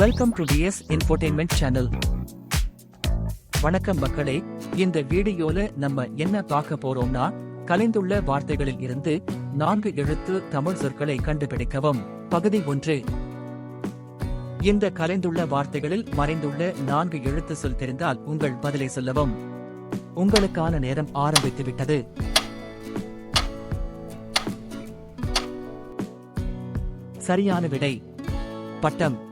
Welcome to TS infotainment channel வணக்கம் மக்களே இந்த வீடியோல நம்ம என்ன பார்க்க போறோம்னா கலைந்துள்ள வார்த்தைகளில் இருந்து நான்கு எழுத்து தமிழ் சொற்களை கண்டுபிடிக்கவும். பகுதி ஒன்று. இந்த கலைந்துள்ள வார்த்தைகளில் மறைந்துள்ள நான்கு எழுத்து சொல் தெரிந்தால் உங்கள் பதிலை சொல்லவும். உங்களுக்கான நேரம் ஆரம்பித்து விட்டது சரியான விடை. பட்டம்.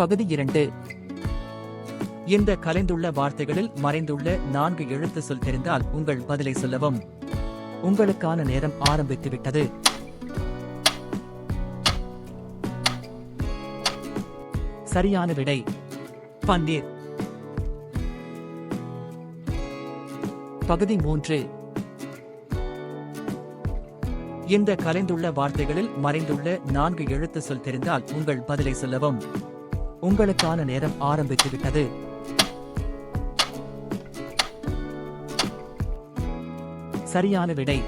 பகுதி இரண்டு. இந்த கலைந்துள்ள வார்த்தைகளில் மறைந்துள்ள நான்கு எழுத்து சொல் தெரிந்தால் உங்கள் பதிலை சொல்லவும். உங்களுக்கான நேரம் ஆரம்பித்து விட்டது சரியான விடை. பன்னீர். பகுதி மூன்று. இந்த கலைந்துள்ள வார்த்தைகளில் மறைந்துள்ள நான்கு எழுத்து சொல் தெரிந்தால் உங்கள் பதிலை சொல்லவும். உங்களுக்கான நேரம் ஆரம்பித்து விட்டது சரியான விடை.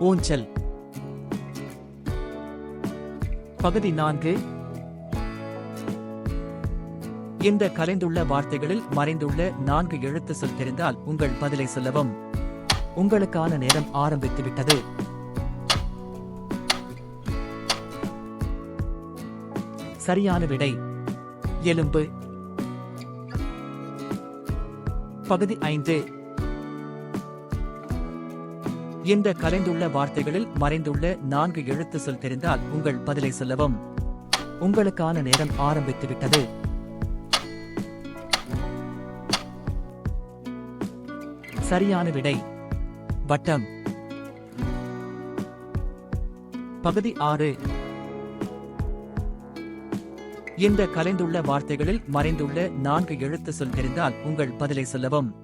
ஊஞ்சல். பகுதி நான்கு. இந்த கலைந்துள்ள வார்த்தைகளில் மறைந்துள்ள நான்கு எழுத்து சொல் தெரிந்தால் உங்கள் பதிலை சொல்லவும். உங்களுக்கான நேரம் ஆரம்பித்து விட்டது சரியான விடை. எலும்பு. பகுதி ஐந்து. இந்த கலைந்துள்ள வார்த்தைகளில் மறைந்துள்ள நான்கு எழுத்து சொல் தெரிந்தால் உங்கள் பதிலை சொல்லவும். உங்களுக்கான நேரம் ஆரம்பித்து விட்டது சரியான விடை. வட்டம். பகுதி ஆறு. இந்த கலைந்துள்ள வார்த்தைகளில் மறைந்துள்ள நான்கு எழுத்து சொல் தெரிந்தால் உங்கள் பதிலை சொல்லவும்.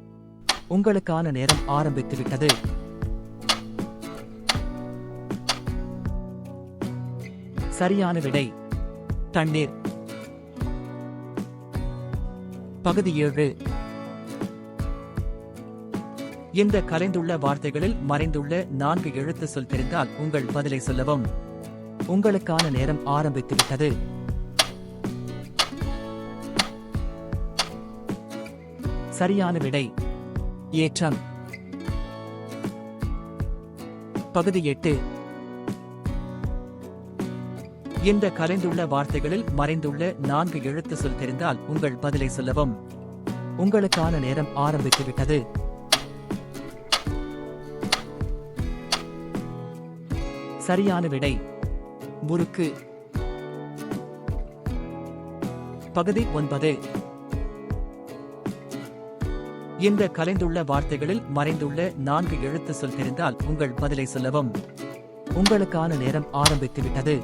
உங்களுக்கான நேரம் ஆரம்பித்து விட்டது சரியான விடை. தண்ணீர். பகுதி ஏழு. இந்த கலைந்துள்ள வார்த்தைகளில் மறைந்துள்ள நான்கு எழுத்து சொல் தெரிந்தால் உங்கள் பதிலை சொல்லவும். உங்களுக்கான நேரம் ஆரம்பித்துவிட்டது. சரியான விடை. ஏற்றம். பகுதி எட்டு. இந்த கலைந்துள்ள வார்த்தைகளில் மறைந்துள்ள நான்கு எழுத்து சொல் தெரிந்தால் உங்கள் பதிலை சொல்லவும். உங்களுக்கான நேரம் ஆரம்பித்து விட்டது சரியான விடை. முறுக்கு. பகுதி ஒன்பது. இந்த கலைந்துள்ள வார்த்தைகளில் மறைந்துள்ள நான்கு எழுத்து சொல் தெரிந்தால் உங்கள் பதிலை சொல்லவும். உங்களுக்கான நேரம் ஆரம்பித்து விட்டது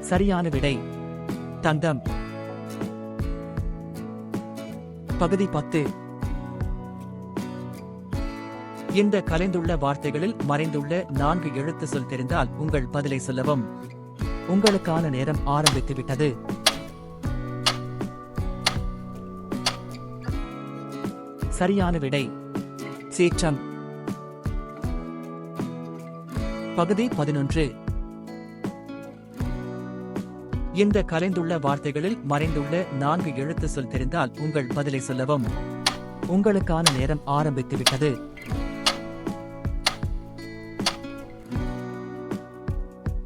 சரியான விடை. தந்தம். பகுதி பத்து. இந்த கலைந்துள்ள வார்த்தைகளில் மறைந்துள்ள நான்கு எழுத்து சொல் தெரிந்தால் உங்கள் பதிலை சொல்லவும். உங்களுக்கான நேரம் ஆரம்பித்து விட்டது சரியான விடை. சீற்றம். பகுதி பதினொன்று. இந்த கலைந்துள்ள வார்த்தைகளில் மறைந்துள்ள நான்கு எழுத்து சொல் தெரிந்தால் உங்கள் பதிலை சொல்லவும். உங்களுக்கான நேரம் ஆரம்பித்து விட்டது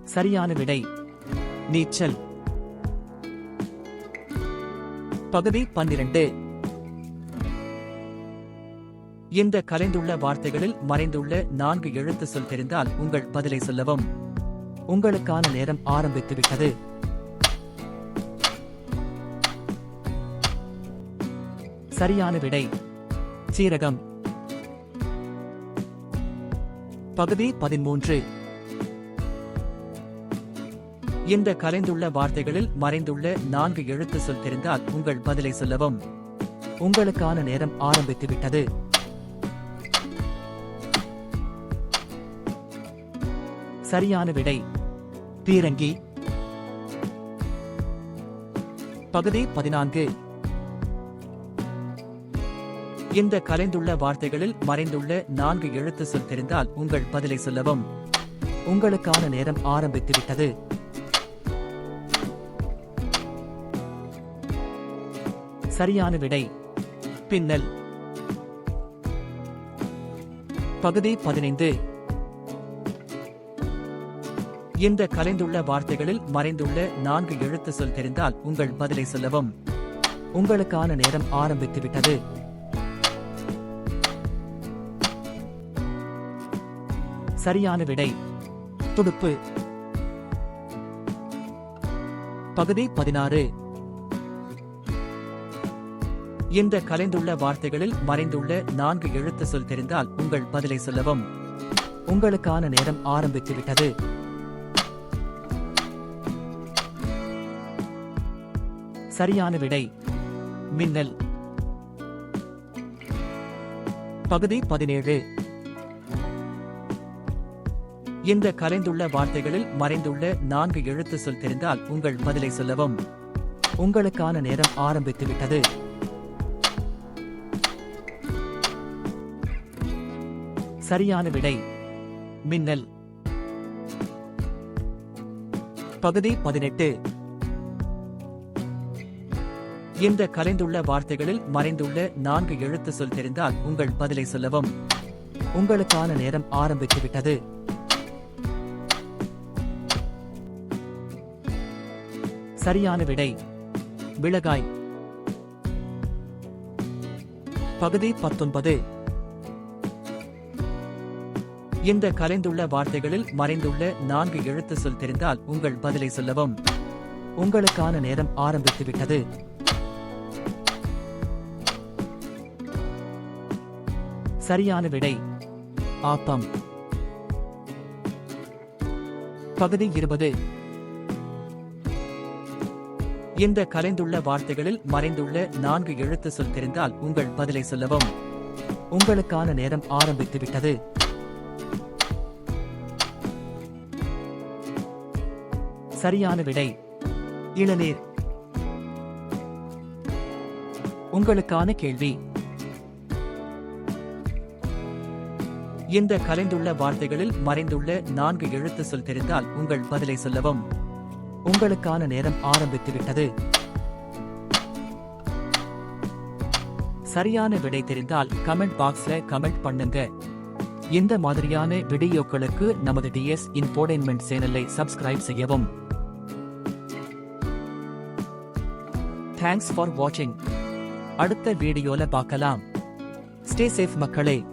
சரியான விடை. நீச்சல். பகுதி பன்னிரண்டு. இந்த கலைந்துள்ள வார்த்தைகளில் மறைந்துள்ள நான்கு எழுத்து சொல் தெரிந்தால் உங்கள் பதிலை சொல்லவும். உங்களுக்கான நேரம் ஆரம்பித்து விட்டது சரியான விடை. சீரகம். பகுதி பதிமூன்று. இந்த கலைந்துள்ள வார்த்தைகளில் மறைந்துள்ள நான்கு எழுத்து சொல் தெரிந்தால் உங்கள் பதிலை சொல்லவும். உங்களுக்கான நேரம் ஆரம்பித்து சரியான விடை. பீரங்கி. பகுதி பதினான்கு. இந்த கலைந்துள்ள வார்த்தைகளில் மறைந்துள்ள நான்கு எழுத்து சொல் தெரிந்தால் உங்கள் பதிலை சொல்லவும். உங்களுக்கான நேரம் ஆரம்பித்து விட்டது சரியான விடை. பின்னல். பகுதி பதினைந்து. இந்த கலைந்துள்ள வார்த்தைகளில் மறைந்துள்ள நான்கு எழுத்து சொல் தெரிந்தால் உங்கள் பதிலை சொல்லவும். உங்களுக்கான நேரம் ஆரம்பித்து விட்டது சரியான விடை. துடுப்பு. பகுதி பதினாறு. இந்த கலைந்துள்ள வார்த்தைகளில் மறைந்துள்ள நான்கு எழுத்து சொல் தெரிந்தால் உங்கள் பதிலை சொல்லவும். உங்களுக்கான நேரம் ஆரம்பித்து விட்டது சரியான விடை. மின்னல். பகுதி பதினேழு. இந்த கலைந்துள்ள வார்த்தைகளில் மறைந்துள்ள நான்கு எழுத்து சொல் தெரிந்தால் உங்கள் பதிலை சொல்லவும். உங்களுக்கான நேரம் ஆரம்பித்து விட்டது சரியான விடை. மின்னல். பகுதி பதினெட்டு. இந்த கலைந்துள்ள வார்த்தைகளில் மறைந்துள்ள நான்கு எழுத்து சொல் தெரிந்தால் உங்கள் பதிலை சொல்லவும். உங்களுக்கான நேரம் ஆரம்பித்து விட்டது சரியான விடை. மிளகாய் பகுதி பத்தொன்பது. இந்த கலைந்துள்ள வார்த்தைகளில் மறைந்துள்ள நான்கு எழுத்து சொல் தெரிந்தால் உங்கள் பதிலை சொல்லவும். உங்களுக்கான நேரம் ஆரம்பித்து சரியான விடை. ஆப்பம் பகுதி இருபது. இந்த கலைந்துள்ள வார்த்தைகளில் மறைந்துள்ள நான்கு எழுத்து சொல் தெரிந்தால் உங்கள் பதிலை சொல்லவும். உங்களுக்கான நேரம் ஆரம்பித்து விட்டது சரியான விடை. இளநீர். உங்களுக்கான கேள்வி. இந்த கலைந்துள்ள வார்த்தைகளில் மறைந்துள்ள நான்கு எழுத்து சொல் தெரிந்தால் உங்கள் பதிலை சொல்லவும். உங்களுக்கான நேரம் ஆரம்பித்துவிட்டது. சரியான விடை தெரிந்தால் கமெண்ட் பாக்ஸ்ல கமெண்ட் பண்ணுங்க. இந்த மாதிரியான வீடியோக்களுக்கு நமது டிஎஸ் இன்ஃபோடைன்மெண்ட் சேனலை சப்ஸ்கிரைப் செய்யவும். தேங்க்ஸ் ஃபார் வாட்சிங் அடுத்த வீடியோல பார்க்கலாம். ஸ்டே சேஃப் மக்களே.